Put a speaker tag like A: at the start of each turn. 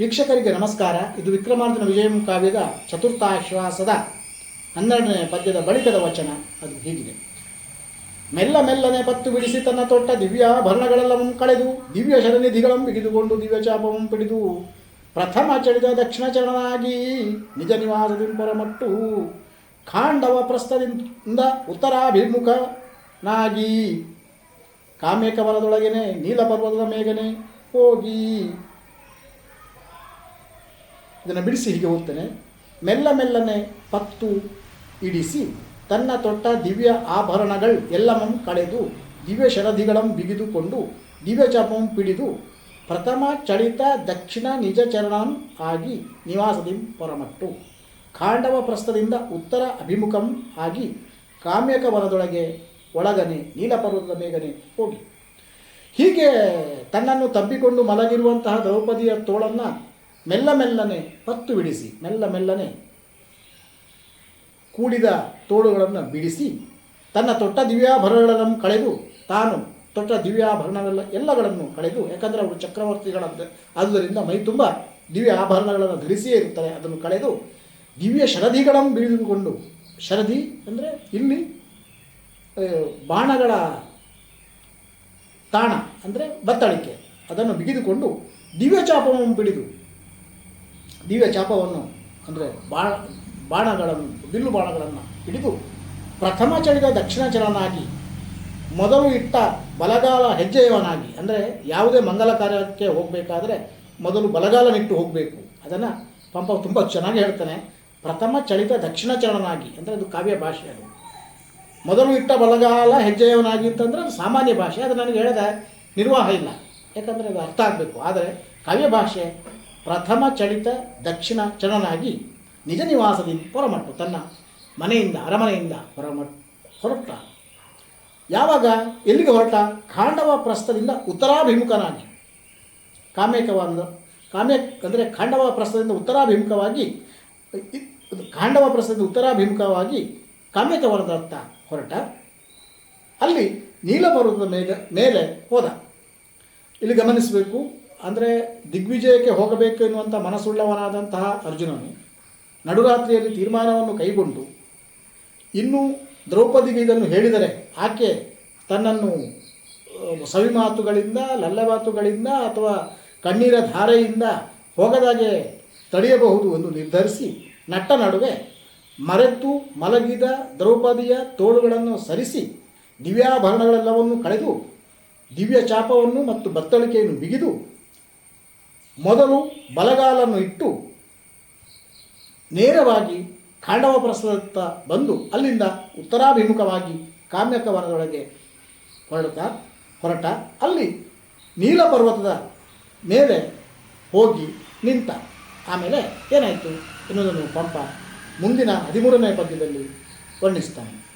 A: ವೀಕ್ಷಕರಿಗೆ ನಮಸ್ಕಾರ. ಇದು ವಿಕ್ರಮಾರ್ಜುನ ವಿಜಯಂ ಕಾವ್ಯದ ಚತುರ್ಥಾಶ್ವಾಸದ ಹನ್ನೆರಡನೇ ಪದ್ಯದ ಬಳಿಕದ ವಚನ. ಅದು ಹೀಗಿದೆ. ಮೆಲ್ಲ ಮೆಲ್ಲನೆ ಪತ್ತು ಬಿಡಿಸಿ ತನ್ನ ತೊಟ್ಟ ದಿವ್ಯಾಭರಣಗಳೆಲ್ಲವಂ ಕಳೆದು ದಿವ್ಯ ಶರನಿಧಿಗಳಂ ಬಿಗಿದುಕೊಂಡು ದಿವ್ಯ ಚಾಪವಂ ಪಿಡಿದು ಪ್ರಥಮ ಚಳಿದ ದಕ್ಷಿಣ ಚರಣನಾಗಿ ನಿಜ ನಿವಾಸದಿಂಪರಮಟ್ಟು ಖಾಂಡವ ಪ್ರಸ್ಥದಿಂದ ಉತ್ತರಾಭಿಮುಖನಾಗಿ ನೀಲ ನೀಲಪರ್ವತದ ಮೇಗನೆ ಹೋಗಿ ಇದನ್ನು ಬಿಡಿಸಿ ಹೀಗೆ ಓದ್ತೇನೆ ಮೆಲ್ಲ ಮೆಲ್ಲನೆ ಪತ್ತು ಇಡಿಸಿ ತನ್ನ ತೊಟ್ಟ ದಿವ್ಯ ಆಭರಣಗಳು ಎಲ್ಲಮಂ ಕಳೆದು ದಿವ್ಯ ಶರಧಿಗಳಂ ಬಿಗಿದುಕೊಂಡು ದಿವ್ಯ ಚಾಪಂ ಪಿಡಿದು ಪ್ರಥಮ ಚಳಿತ ದಕ್ಷಿಣ ನಿಜ ಚರಣಂ ಆಗಿ ನಿವಾಸದಿಂ ಪರಮಟ್ಟು. ಖಾಂಡವ ಪ್ರಸ್ಥದಿಂದ ಉತ್ತರ ಅಭಿಮುಖಂ ಆಗಿ ಕಾಮ್ಯಕ ವರದೊಳಗೆ ಒಳಗನೆ ನೀಲಪರ್ವತದ ಮೇಗನೆ ಹೋಗಿ. ಹೀಗೆ ತನ್ನನ್ನು ತಬ್ಬಿಕೊಂಡು ಮಲಗಿರುವಂತಹ ದ್ರೌಪದಿಯ ತೋಳನ್ನು ಮೆಲ್ಲ ಮೆಲ್ಲನೆ ಪತ್ತು ಬಿಡಿಸಿ, ಮೆಲ್ಲ ಮೆಲ್ಲನೆ ಕೂಡಿದ ತೋಳುಗಳನ್ನು ಬಿಡಿಸಿ, ತನ್ನ ತೊಟ್ಟ ದಿವ್ಯಾಭರಣಗಳನ್ನು ಕಳೆದು, ತಾನು ತೊಟ್ಟ ದಿವ್ಯಾಭರಣಗಳ ಎಲ್ಲಗಳನ್ನು ಕಳೆದು ಯಾಕಂದರೆ ಅವರು ಚಕ್ರವರ್ತಿಗಳ ಆದುದರಿಂದ ಮೈ ತುಂಬ ದಿವ್ಯ ಆಭರಣಗಳನ್ನು ಧರಿಸಿಯೇ ಇರುತ್ತಾರೆ. ಅದನ್ನು ಕಳೆದು ದಿವ್ಯ ಶರದಿಗಳನ್ನು ಬಿಡಿದುಕೊಂಡು ಶರಧಿ ಅಂದರೆ ಇಲ್ಲಿ ಬಾಣಗಳ ತಾಣ ಅಂದರೆ ಬತ್ತಳಿಕೆ, ಅದನ್ನು ಬಿಗಿದುಕೊಂಡು ದಿವ್ಯ ಚಾಪವನ್ನು ಬಿಡಿದು ದಿವ್ಯ ಚಾಪವನ್ನು ಅಂದರೆ ಬಾಣ ಬಾಣಗಳನ್ನು, ಬಿಲ್ಲು ಬಾಣಗಳನ್ನು ಹಿಡಿದು ಪ್ರಥಮ ಚಳಿದ ದಕ್ಷಿಣ ಚಲನಾಗಿ ಮೊದಲು ಇಟ್ಟ ಬಲಗಾಲ ಹೆಜ್ಜೆಯವನಾಗಿ, ಅಂದರೆ ಯಾವುದೇ ಮಂಗಲ ಕಾರ್ಯಕ್ಕೆ ಹೋಗಬೇಕಾದ್ರೆ ಮೊದಲು ಬಲಗಾಲನಿಟ್ಟು ಹೋಗಬೇಕು. ಅದನ್ನು ಪಂಪ ತುಂಬ ಚೆನ್ನಾಗಿ ಹೇಳ್ತಾನೆ. ಪ್ರಥಮ ಚಳಿತ ದಕ್ಷಿಣ ಚಲನಾಗಿ, ಅಂದರೆ ಅದು ಕಾವ್ಯ ಭಾಷೆ ಅದು. ಮೊದಲು ಇಟ್ಟ ಬಲಗಾಲ ಹೆಜ್ಜೆಯವನಾಗಿ ಅಂತಂದರೆ ಅದು ಸಾಮಾನ್ಯ ಭಾಷೆ. ಅದು ನನಗೆ ಹೇಳಿದ ನಿರ್ವಾಹ ಇಲ್ಲ. ಯಾಕಂದರೆ ಅದು ಅರ್ಥ ಆಗಬೇಕು. ಆದರೆ ಕಾವ್ಯ ಭಾಷೆ ಪ್ರಥಮ ಚಳಿತ ದಕ್ಷಿಣ ಚಲನಾಗಿ ನಿಜ ನಿವಾಸದಿಂದ ಹೊರಮಟ್ಟು ತನ್ನ ಮನೆಯಿಂದ ಅರಮನೆಯಿಂದ ಹೊರಮಟ್ ಹೊರಟ ಯಾವಾಗ ಎಲ್ಲಿಗೆ ಹೊರಟ? ಖಾಂಡವ ಪ್ರಸ್ಥದಿಂದ ಉತ್ತರಾಭಿಮುಖನಾಗಿ. ಕಾಮ್ಯಕವಾದ, ಕಾಮ್ಯ ಅಂದರೆ ಖಾಂಡವ ಪ್ರಸ್ಥದಿಂದ ಉತ್ತರಾಭಿಮುಖವಾಗಿ ಖಾಂಡವ ಪ್ರಸ್ಥದಿಂದ ಉತ್ತರಾಭಿಮುಖವಾಗಿ ಕಾಮ್ಯಕವನದತ್ತ ಹೊರಟ. ಅಲ್ಲಿ ನೀಲಪರ್ವತದ ಮೇಲೆ ಮೇಲೆ ಹೋದ. ಇಲ್ಲಿ ಗಮನಿಸಬೇಕು ಅಂದರೆ ದಿಗ್ವಿಜಯಕ್ಕೆ ಹೋಗಬೇಕು ಎನ್ನುವಂಥ ಮನಸ್ಸುಳ್ಳವನಾದಂತಹ ಅರ್ಜುನನು ನಡುರಾತ್ರಿಯಲ್ಲಿ ತೀರ್ಮಾನವನ್ನು ಕೈಗೊಂಡು ಇನ್ನೂ ದ್ರೌಪದಿಗೆ ಇದನ್ನು ಹೇಳಿದರೆ ಆಕೆ ತನ್ನನ್ನು ಸವಿ ಮಾತುಗಳಿಂದ ಲಲ್ಲ ಮಾತುಗಳಿಂದ ಅಥವಾ ಕಣ್ಣೀರ ಧಾರೆಯಿಂದ ಹೋಗದಾಗೆ ತಡೆಯಬಹುದು ಎಂದು ನಿರ್ಧರಿಸಿ ನಟ್ಟ ನಡುವೆ ಮರೆತು ಮಲಗಿದ ದ್ರೌಪದಿಯ ತೋಳುಗಳನ್ನು ಸರಿಸಿ ದಿವ್ಯಾಭರಣಗಳೆಲ್ಲವನ್ನು ಕಳೆದು ದಿವ್ಯ ಚಾಪವನ್ನು ಮತ್ತು ಬತ್ತಳಿಕೆಯನ್ನು ಬಿಗಿದು ಮೊದಲು ಬಲಗಾಲನ್ನು ಇಟ್ಟು ನೇರವಾಗಿ ಖಾಂಡವ ಪ್ರಸ್ಥದತ್ತ ಬಂದು ಅಲ್ಲಿಂದ ಉತ್ತರಾಭಿಮುಖವಾಗಿ ಕಾಮ್ಯಕ ವನದೊಳಗೆ ಹೊರಟ. ಅಲ್ಲಿ ನೀಲಪರ್ವತದ ಮೇಲೆ ಹೋಗಿ ನಿಂತ. ಆಮೇಲೆ ಏನಾಯಿತು ಎನ್ನುವುದನ್ನು ಪಂಪ ಮುಂದಿನ ಹದಿಮೂರನೇ ಪದ್ಯದಲ್ಲಿ ವರ್ಣಿಸ್ತಾನೆ.